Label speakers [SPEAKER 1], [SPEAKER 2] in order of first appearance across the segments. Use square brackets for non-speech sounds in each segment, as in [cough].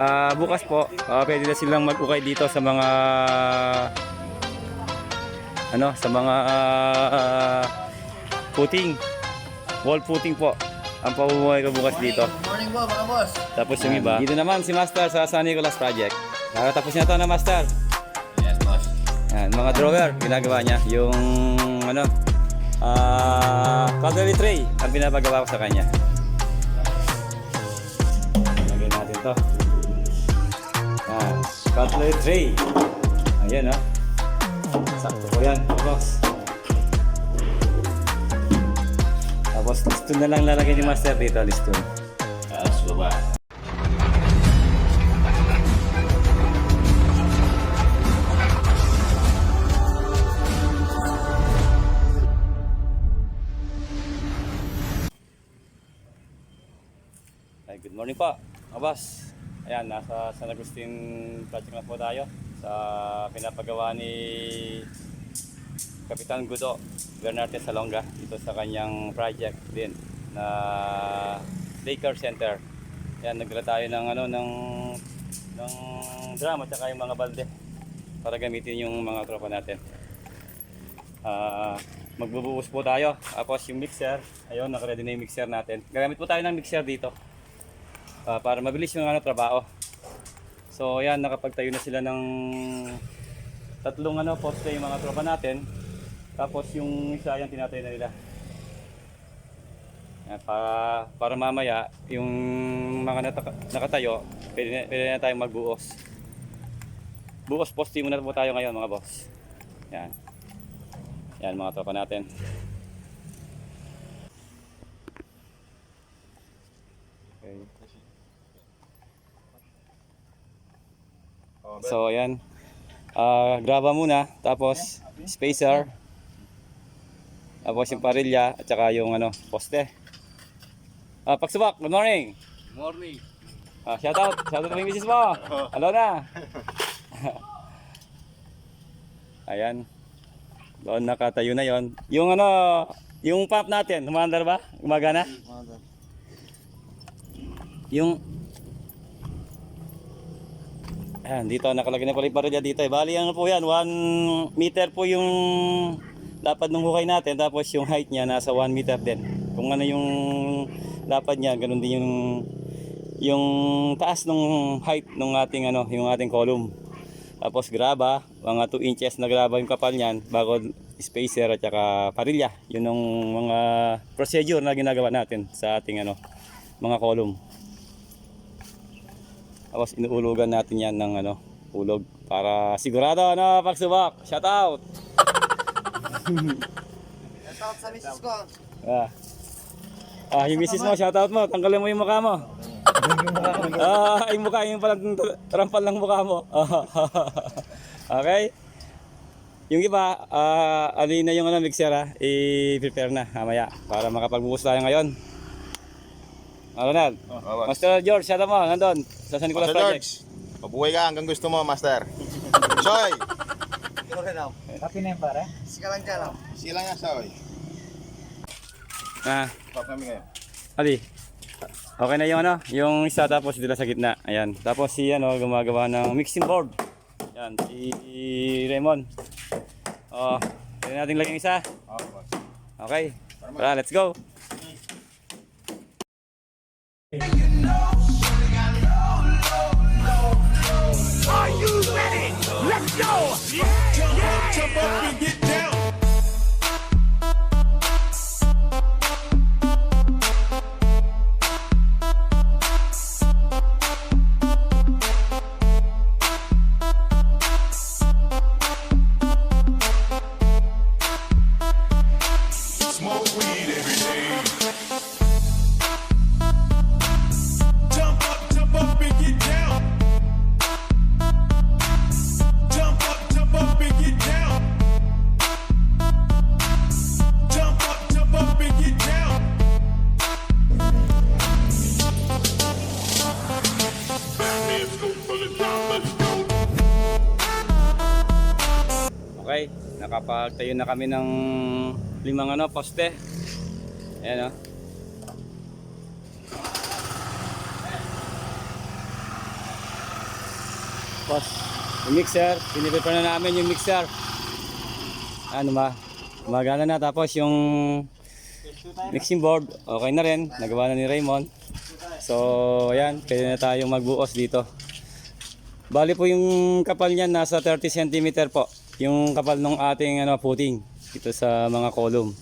[SPEAKER 1] Ah, bukas po, ah, pwede na silang mag-ukay dito sa mga ano, sa mga ah, footing. Wall footing po. Ang pamumuhay ko bukas dito.
[SPEAKER 2] Morning po mga boss.
[SPEAKER 1] Tapos yung iba. Dito naman si Master sa San Nicolas Project. Nakatapos niya to na Master.
[SPEAKER 2] Yes boss.
[SPEAKER 1] Yan, mga drawer, ginagawa niya. Yung ano, ah, cutlery tray ang pinapagawa ko sa kanya. Lagyan natin to. Cutlery tray. Ayan, oh. Sakto ko yan, boss. Tapos liston na lang lalagyan ni Master dito, liston. Nasa San Agustin project na po tayo sa pinapagawa ni Kapitan Gudo Bernarte Salonga dito sa kanyang project din na daycare center. Ayan, nagdala tayo ng ano ng ng drum at yung mga balde para gamitin yung mga tropa natin. Ah, magbubuhos po tayo. Tapos yung mixer, ayun, nakaready na yung mixer natin. Gagamit po tayo ng mixer dito. Ah, para mabilis yung ano, trabaho. So, ayan, nakapagtayo na sila ng tatlong ano, poste yung mga tropa natin. Tapos yung isa yan tinatayo na nila. Ayan, para, para mamaya, yung mga nataka, nakatayo, pwede na, pwede na tayong magbuos. Buos poste muna po tayo ngayon mga boss. Yan. Yan mga tropa natin. Okay. So ayan. Ah, graba muna, tapos spacer. Tapos yung parilya at saka yung ano, poste. Ah, pagsubak, good morning.
[SPEAKER 2] Morning.
[SPEAKER 1] Ah, shout out, shout out yung misis mo. [laughs] Hello na. Ayan. Doon nakatayo na yon. Yung ano, yung pump natin, humandar ba? Gumagana? Yung Ayan, dito nakalagay na pala yung parilya dito. Eh. Bali ano po yan, 1 meter po yung lapad ng hukay natin. Tapos yung height niya nasa 1 meter din. Kung ano yung lapad niya, ganun din yung yung taas ng height ng ating ano, yung ating column. Tapos graba, mga 2 inches na graba yung kapal niyan bago spacer at saka parilya. Yun ang mga procedure na ginagawa natin sa ating ano, mga column. Tapos inuulugan natin yan ng ano, ulog para sigurado ano, pagsubak. Shout out.
[SPEAKER 2] Shout out sa misis ko.
[SPEAKER 1] Ah. Ah, yung misis mo, shout out mo. Tanggalin mo yung mukha mo. ah, yung mukha, yung palang trampal ng mukha mo. [laughs] okay? Yung iba, ah, alin na yung ano, mixer ah, i-prepare na mamaya para makapagbuhos tayo ngayon. Ano na? Master George, shout out mo, nandun, sa San Nicolas
[SPEAKER 3] Master
[SPEAKER 1] Project.
[SPEAKER 3] George, mabuhay ka hanggang gusto mo, Master. [laughs] Soy,
[SPEAKER 2] Happy na yung pare? Sika lang dyan. oh.
[SPEAKER 3] sila nga, Soy.
[SPEAKER 1] Ah,
[SPEAKER 3] Pop kami kayo.
[SPEAKER 1] Ali. Okay na yung ano, yung isa tapos dila sa gitna. Ayan. Tapos si ano gumagawa ng mixing board. Yan, si Raymond. Oh, pwede natin lagyan isa.
[SPEAKER 3] Okay, boss.
[SPEAKER 1] Okay. Tara, let's go. Nakapagtayo na kami ng limang ano, poste. Ayan oh. Tapos, yung mixer, piniprepare na namin yung mixer. Ano ba? Gumagana na. Tapos yung mixing board, okay na rin. Nagawa na ni Raymond. So, ayan. Pwede na tayong magbuos dito. Bali po yung kapal niyan, nasa 30 cm po. Yung kapal ng ating ano, footing dito sa mga column.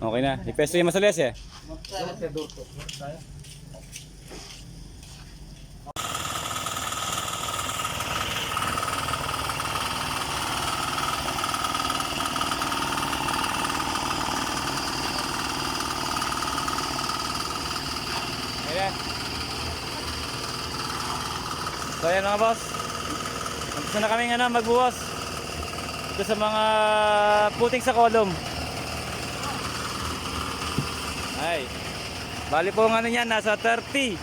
[SPEAKER 1] Okay na. Ipesto yung masales eh. Ayan. So ayan mga boss. Gusto na kami ano, magbuwas. Ito sa mga puting sa column. Ay. Bali po ang ano niyan, nasa 30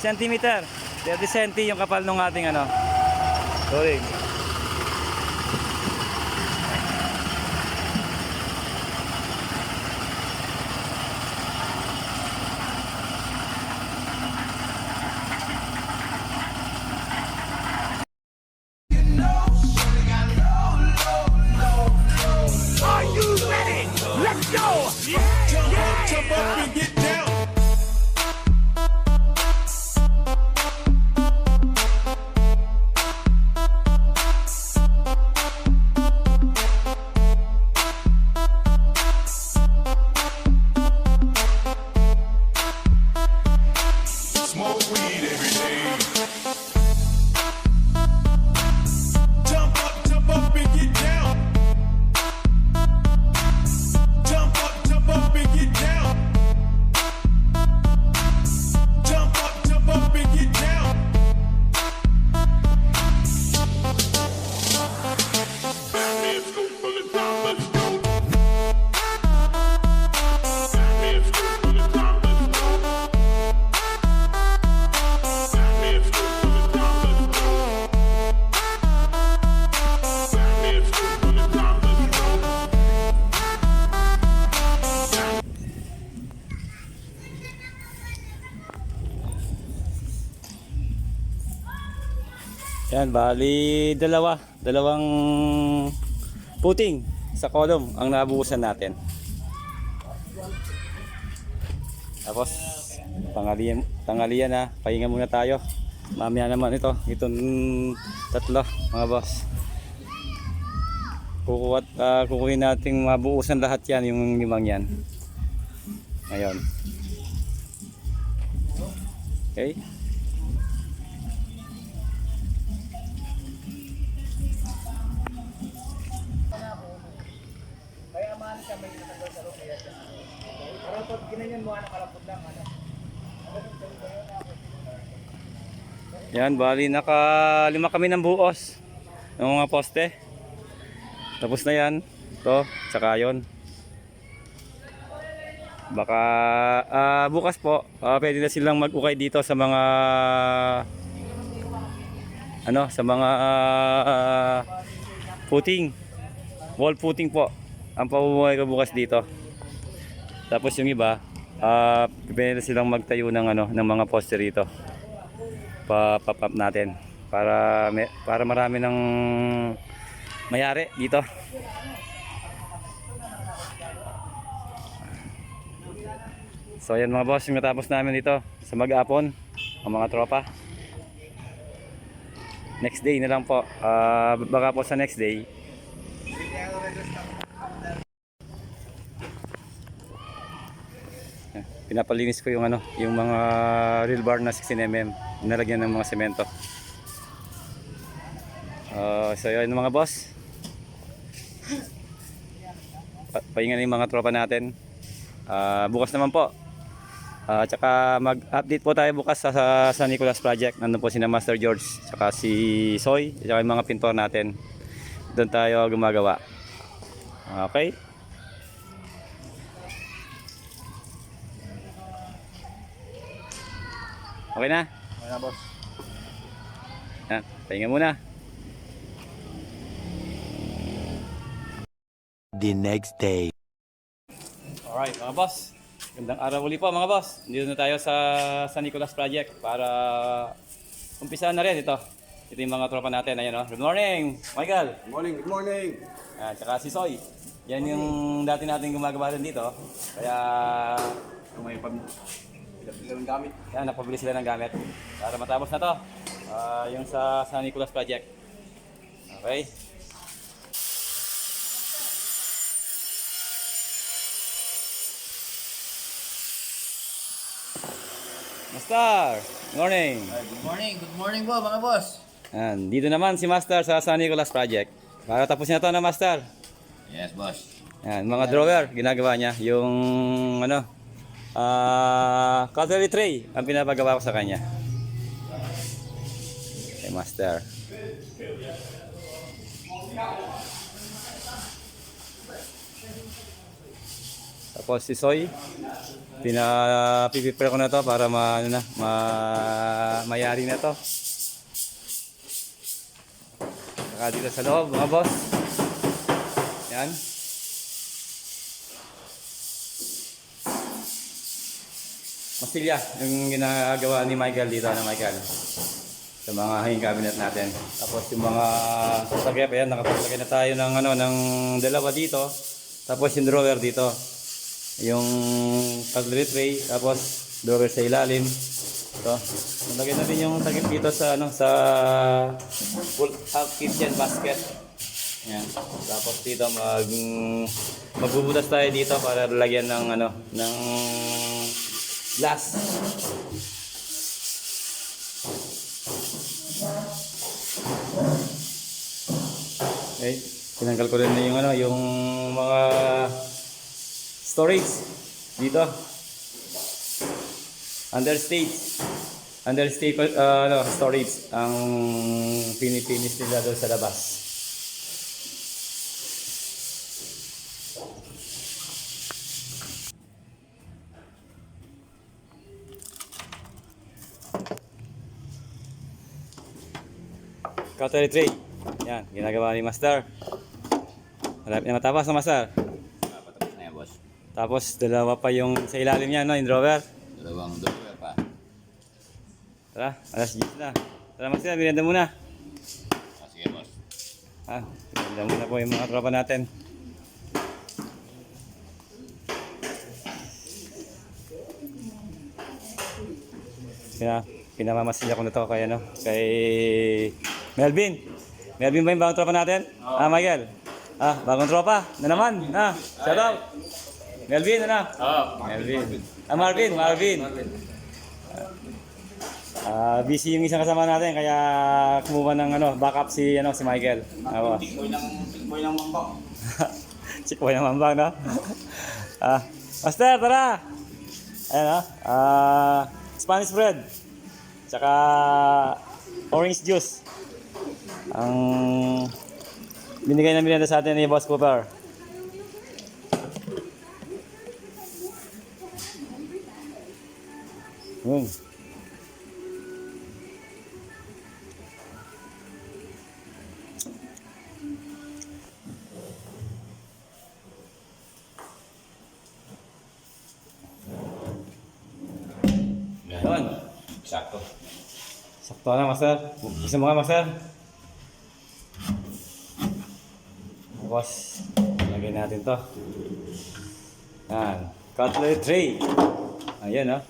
[SPEAKER 1] cm. 30 cm yung kapal ng ating ano. Sorry.
[SPEAKER 4] Jump up, jump up and get down.
[SPEAKER 1] Yan, bali dalawa. Dalawang puting sa column ang nabuhusan natin. Tapos, tangalian, tangalian na. Pahinga muna tayo. Mamaya naman ito. Itong tatlo, mga boss. Kukuha, uh, kukuhin natin mabuusan lahat yan, yung limang yan. Ngayon. Okay.
[SPEAKER 2] Para pag ginanyan mo, ano, karapot lang, ano.
[SPEAKER 1] Yan, bali naka lima kami ng buos ng mga poste. Tapos na yan. To, tsaka yun. Baka ah, bukas po, ah, pwede na silang mag-ukay dito sa mga ano, sa mga ah, footing. Wall footing po. Ang pamumuhay ko bukas dito. Tapos yung iba, ah, pwede na silang magtayo ng ano, ng mga poste rito pa-pop natin para may, para marami ng mayari dito. So ayan mga boss, yung natapos namin dito sa mag-apon ang mga tropa. Next day na lang po. Ah, baka po sa next day. Pinapalinis ko yung ano, yung mga real bar na 16mm. Nalagyan ng mga semento. Ah, so yun mga boss. Pa pahinga na yung mga tropa natin. Ah, bukas naman po. Ah, tsaka mag-update po tayo bukas sa, sa, sa Nicolas Project. Nandun po si Master George, tsaka si Soy, tsaka yung mga pintor natin. Doon tayo gumagawa. Okay? Okay na?
[SPEAKER 3] Ano na, boss?
[SPEAKER 1] Yan, pahinga muna.
[SPEAKER 5] the next day.
[SPEAKER 1] Alright, mga boss. Gandang araw uli po mga boss. Dito na tayo sa San Nicolas Project para umpisa na rin ito. Ito yung mga tropa natin. Ayan, oh. Good morning, Michael.
[SPEAKER 2] Good morning, good morning.
[SPEAKER 1] Ayan, tsaka si Soy. Yan yung dati natin gumagawa rin dito. Kaya
[SPEAKER 2] Kung may pag... Ilang gamit.
[SPEAKER 1] yan, napabili sila ng gamit. Para matapos na to. Ah, yung sa San Nicolas Project. Okay. Master, good morning.
[SPEAKER 5] Good morning, good morning po mga boss.
[SPEAKER 1] Yan, dito naman si Master sa San Nicolas Project. Para tapos na to na Master.
[SPEAKER 5] Yes, boss.
[SPEAKER 1] Yan, mga drawer, ginagawa niya. Yung ano, ah cutlery tray ang pinapagawa ko sa kanya. Okay, Master. Tapos si Soy, pinapiprepare ko na to para ma, ano na, ma, mayari na to. Saka dito sa loob, mga boss. Yan. Masilya, yung ginagawa ni Michael dito na Michael. Sa mga hanging cabinet natin. Tapos yung mga sagep, ayan, nakapaglagay na tayo ng, ano, ng dalawa dito. Tapos yung drawer dito. Yung cutlery tray, tapos drawer sa ilalim. Ito. Nalagay na din yung takip dito sa, ano, sa full out kitchen basket. Yan. Tapos dito mag magbubutas tayo dito para lagyan ng ano ng glass. Okay, tinanggal ko rin na yung ano, yung mga storage dito. Understate. Understate uh, ano, storage ang pinipinis nila doon sa labas. Cutlery tray. Yan, ginagawa ni Master. Malapit na matapos na Master.
[SPEAKER 5] Patapos na yan, boss.
[SPEAKER 1] Tapos dalawa pa yung sa ilalim niya, no, yung drawer.
[SPEAKER 5] Dalawang drawer pa.
[SPEAKER 1] Tara, alas 10 na. Tara Master, binenda muna.
[SPEAKER 5] Ah, sige, boss.
[SPEAKER 1] Ha, binenda muna po yung mga tropa natin. Kaya, pinamamasilya ko na to kay ano, kay Melvin. Melvin ba yung bagong tropa natin? Ah, Michael. Ah, bagong tropa. Na naman. Ah, shout out. Melvin, ano?
[SPEAKER 5] Oh,
[SPEAKER 1] Melvin. Ah, Marvin, Marvin. Ah, busy yung isang kasama natin kaya kumuha ng ano, backup si ano si Michael. Ako.
[SPEAKER 2] Tikboy ng, tikboy ng mambak. [laughs]
[SPEAKER 1] Chikboy ng mambang, no? [laughs] ah, Master, tara! Ayan, ah. Ah, Spanish bread. Tsaka orange juice. Ang binigay na merienda sa atin ni Boss Cooper. Yun. Yun.
[SPEAKER 5] Sakto.
[SPEAKER 1] Sakto na, Master. Isa mo nga, Master. Tapos, lagyan natin to. Yan. Cutlery tray. Ayan, oh.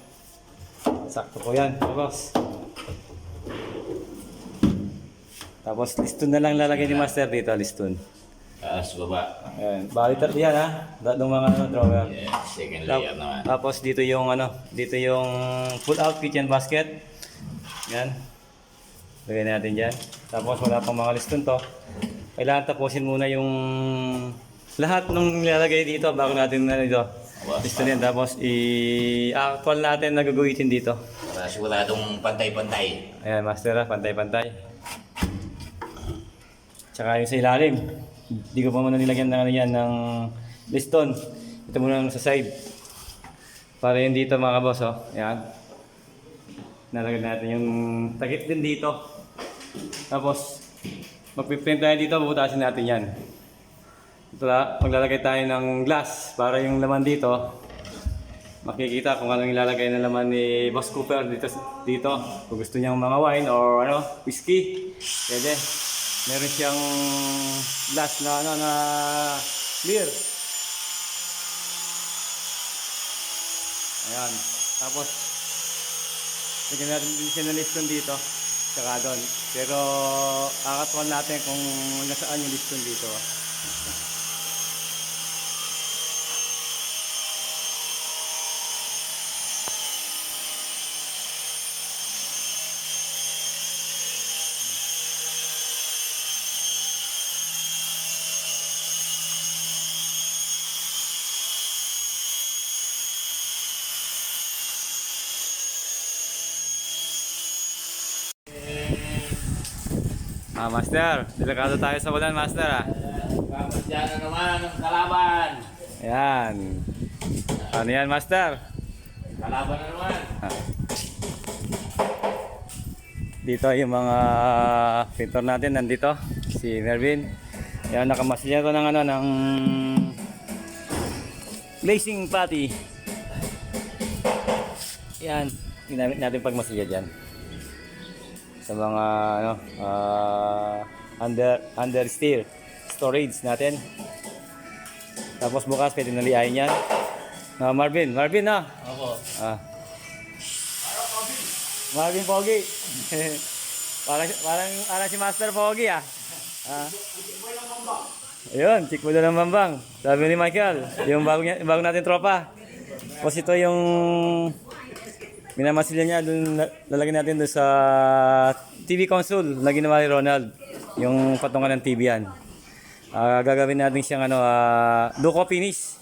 [SPEAKER 1] Sakto po yan, boss. Tapos, liston na lang lalagay ni Master dito, liston.
[SPEAKER 5] Taas, baba.
[SPEAKER 1] Ayan. Bali tatlo yan, ha? Tatlong mga ano, drawer.
[SPEAKER 5] Yes, second layer naman.
[SPEAKER 1] Tapos dito yung ano, dito yung full out kitchen basket. Yan. Lagay natin dyan. Tapos wala pang mga liston to. Kailangan tapusin muna yung lahat ng nilalagay dito bago natin na dito. Liston yan. Tapos i-actual natin na gagawin dito.
[SPEAKER 5] Para siguradong pantay-pantay.
[SPEAKER 1] Ayan, master ha, pantay-pantay. Tsaka yung sa ilalim. Hindi ko pa muna nilagyan ng ano yan, ng liston. Ito muna sa side. Para yun dito mga boss, oh. Ayan. Nalagyan natin yung takip din dito. Tapos, magpiprint tayo dito, bubutasin natin yan. Ito la, maglalagay tayo ng glass para yung laman dito makikita kung anong ilalagay na laman ni Boss Cooper dito. dito. Kung gusto niyang mga wine or ano, whiskey, pwede. Meron siyang glass na ano na clear. Ayan. Tapos, Bigyan natin din siya ng dito. Tsaka doon. Pero, kakatuan natin kung nasaan yung liston dito. Ah, Master. Delikado tayo sa ulan, Master ah.
[SPEAKER 5] Na naman ang kalaban.
[SPEAKER 1] Ayan. Ano yan, Master?
[SPEAKER 5] Kalaban na naman.
[SPEAKER 1] Ah. Dito yung mga pintor natin nandito. Si Mervin. Yan, nakamasilya ko ng ano, ng glazing patty. Yan, ginamit natin pag masilya dyan. Sa mga ano, ah, under under steel storage natin. Tapos bukas pwede naliayin yan. Ah, Marvin, Marvin na.
[SPEAKER 5] Ako.
[SPEAKER 1] Ah. Marvin Pogi. [laughs] parang parang parang si Master Pogi ah. Ah. Ayun, chick mo ng bambang. Sabi ni Michael, yung bago, bago natin tropa. Tapos ito yung minamasilya niya doon lalagyan natin doon sa TV console na ginawa ni Ronald. Yung patungan ng TV yan. Ah, gagawin natin siyang ano, ah, duco finish.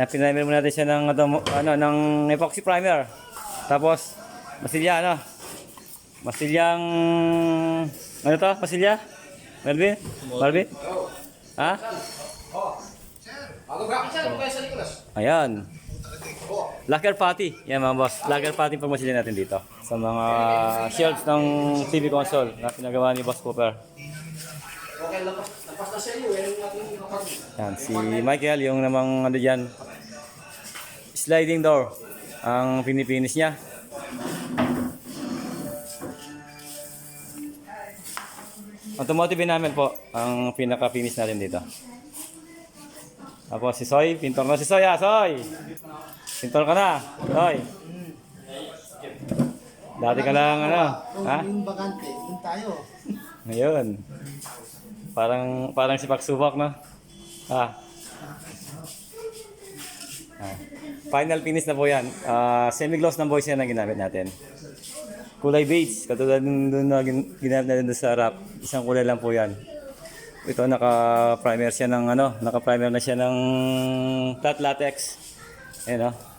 [SPEAKER 1] Yan, primer muna natin siya ng, ano, ano, ng epoxy primer. Tapos, masilya, ano? Masilyang... Ano to? Masilya? Melvin? Melvin? Ha? Ayan. Lager patty. Yan mga boss. Lager patty pag masilya natin dito. Sa mga shelves ng TV console na pinagawa ni Boss Cooper. Yan, si Michael, yung namang ano dyan, sliding door ang pinipinis niya. Automotive namin po ang pinaka-finish natin dito. Tapos si Soy, pintor na si Soy ah, Soy! Pintor ka na, Soy! Dati ka lang ano, ha?
[SPEAKER 2] Yung bakante, dun tayo.
[SPEAKER 1] Ngayon. Parang parang si Paksubak no. Ah. ah. Final finish na po yan. Ah, semi-gloss ng boys yan ang ginamit natin. Kulay beige. Katulad nung doon na gin- ginamit natin doon sa wrap. Isang kulay lang po yan. Ito naka-primer siya ng ano, naka-primer na siya ng flat latex. Ayan oh.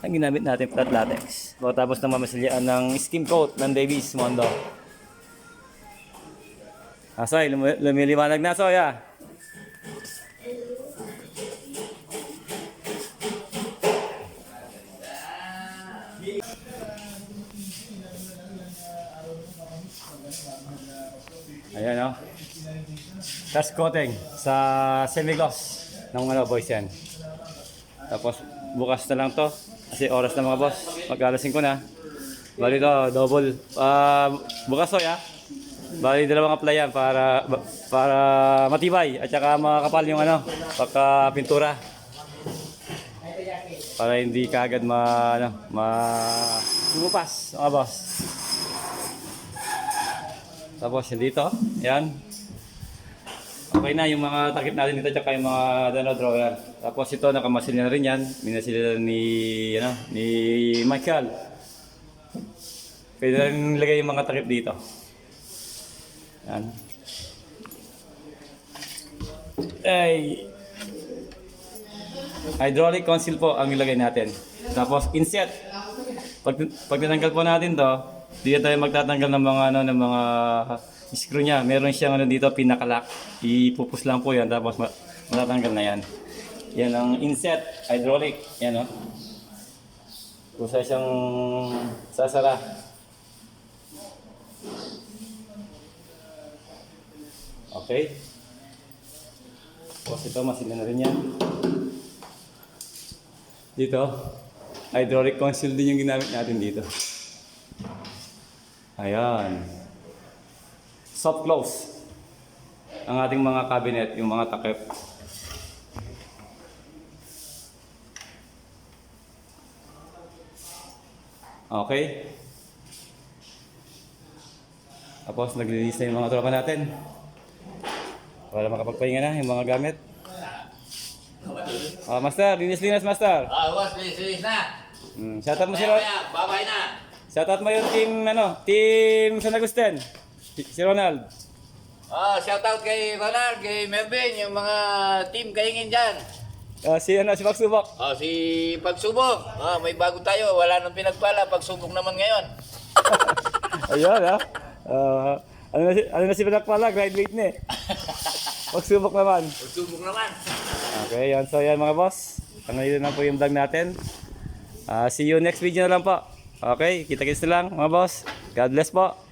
[SPEAKER 1] Ang ginamit natin flat latex. Tapos na mamasilyaan ng skim coat ng Davies Mondo. Ah, Soy, lum- lumiliwanag na, Soy, ah. Ayan, oh. Test coating sa semi-gloss ng ano, boys yan. Tapos, bukas na lang to. Kasi oras na mga boss. Mag-alasin ko na. Bali to, double. Ah, bukas, Soy, ah. Bali dalawang apply yan para para matibay at saka makakapal yung ano, pagka pintura. Para hindi kaagad ma ano, ma lumupas, mga boss. Tapos yung dito, yan. Okay na yung mga takip natin dito tsaka yung mga ano, drawer. Tapos ito nakamasil na rin yan. Minasil na ni ano, ni Michael. Pwede rin ilagay yung mga takip dito. Yan. Ay. Hydraulic conceal po ang ilagay natin. Tapos inset. Pag pag tinanggal po natin 'to, dito tayo magtatanggal ng mga ano ng mga screw niya. Meron siyang ano dito pinakalock. Ipupus lang po 'yan tapos ma- matatanggal na 'yan. Yan ang inset hydraulic. Yan oh. Kusa siyang sasara. Okay. Tapos ito, masilya na rin yan. Dito, hydraulic console din yung ginamit natin dito. Ayan. Soft close. Ang ating mga cabinet, yung mga takip. Okay. Tapos naglilinis na yung mga tropa natin. Para makapagpahinga na yung mga gamit. Ah, master, linis-linis master.
[SPEAKER 5] Ah, boss, bilis-bilis na.
[SPEAKER 1] Mm, shoutout mo si Ron.
[SPEAKER 5] babay na.
[SPEAKER 1] Shoutout mo yung team ano, team San Agustin. Si, Ronald.
[SPEAKER 5] Ah, shout out kay Ronald, kay Melvin, yung mga team kaingin dyan.
[SPEAKER 1] Ah, si ano, si Max Subok.
[SPEAKER 5] Ah, si Pagsubok. Ah, may bago tayo. Wala nang pinagpala. Pagsubok naman ngayon. [laughs]
[SPEAKER 1] Ayun ah. Ah, ano na si, ano na si Badak pala, graduate na eh. [laughs] Magsubok naman.
[SPEAKER 5] Pagsubok naman.
[SPEAKER 1] Okay, yan. So yan mga boss. Ano yun na po yung vlog natin. Ah, see you next video na lang po. Okay, kita-kits na lang mga boss. God bless po.